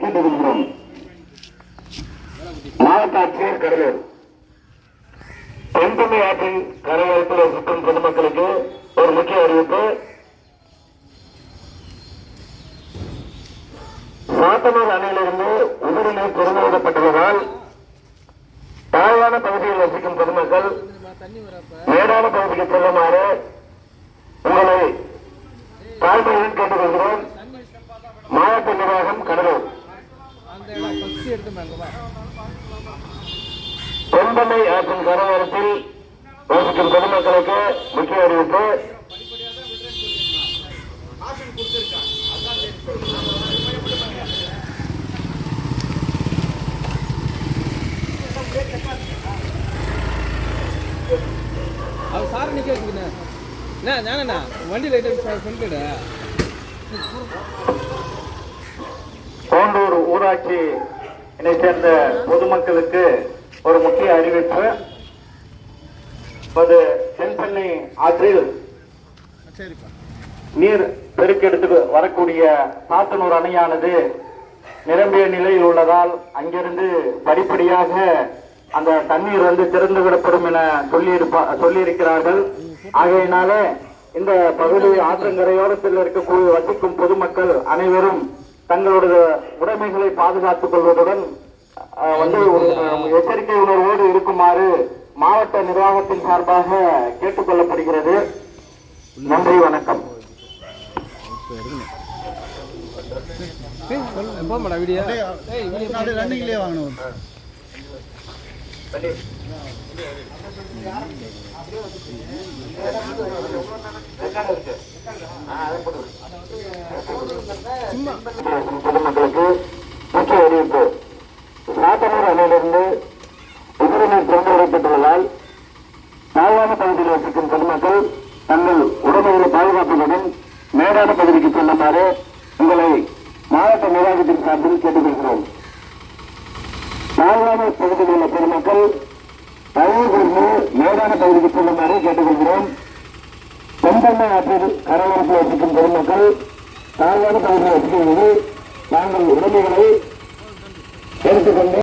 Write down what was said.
கேட்டுக்கொள்கிறோம். மாவட்ட ஆட்சியர் கடலூர் ஆற்றின் கரையோரத்தில் பொதுமக்களுக்கு ஒரு முக்கிய அறிவிப்பு. சாத்தனூர் அணையிலிருந்து உதிரி நீர் திறந்துவிடப்பட்டுள்ளதால் தாழ்வான பகுதியில் வசிக்கும் பொதுமக்கள் மேடான பகுதிக்கு செல்லுமாறு தாழ்மையுடன் கேட்டுக்கொள்கிறோம். மாவட்ட நிர்வாகம் கடலூர். தென்பண்ணை ஆற்றின் கரையோரத்தில் வசிக்கும் பொதுமக்களுக்கு முக்கிய அறிவிப்பு. அவர் சார் நிக்க வச்சுக்கண்ணே ஞானண்ணா வண்டி கோண்டூர் ஊராட்சி சேர்ந்த பொதுமக்களுக்கு ஒரு முக்கிய அறிவிப்பு. இப்போது தென்பண்ணை ஆற்றில் நீர் பெருக்கெடுத்து வரக்கூடிய சாத்தனூர் அணையானது நிரம்பிய நிலையில் உள்ளதால் அங்கிருந்து படிப்படியாக அந்த தண்ணீர் வந்து திறந்து விடப்படும் என சொல்லியிருப்பா சொல்லியிருக்கிறார்கள். ஆகையினால இந்த பகுதி ஆற்றங்கரையோரத்தில் இருக்கக்கூடிய வசிக்கும் பொதுமக்கள் அனைவரும் தங்களுடைய உடைமைகளை பாதுகாத்துக் கொள்வதுடன் வந்து எச்சரிக்கை உணர்வோடு இருக்குமாறு மாவட்ட நிர்வாகத்தின் சார்பாக கேட்டுக்கொள்ளப்படுகிறது நன்றி வணக்கம். போமாடா வீடியோ. ஏய் வீடியோ அப்படியே ரன்னிங்லேயே வாங்கணும். பொதுமக்களுக்கு முக்கிய அறிவிப்பு சாத்தனூர் அணையிலிருந்து உதிரிநீர் திறந்து விடப்பட்டுள்ளதால் தாழ்வான பகுதியில் வசிக்கும் பொதுமக்கள் தங்கள் உடமைகளை பாதுகாப்புடன் மேடான பகுதிக்கு செல்லுமாறு உங்களை மாவட்ட நிர்வாகத்தின் சார்பில் கேட்டுக்கொள்கிறோம். தாழ்வான பகுதியில் உள்ள பொதுமக்கள் தயவு கூர்ந்து மேடான பகுதிக்கு செல்லுமாறு கேட்டுக்கொள்கிறோம். தென்பெண்ணை ஆற்றில் கரையோரத்தில் வசிக்கும் பொதுமக்கள் தாழ்வான பகுதியில் வசிக்கும் போது நாங்கள் உடமைகளை எடுத்துக்கொண்டு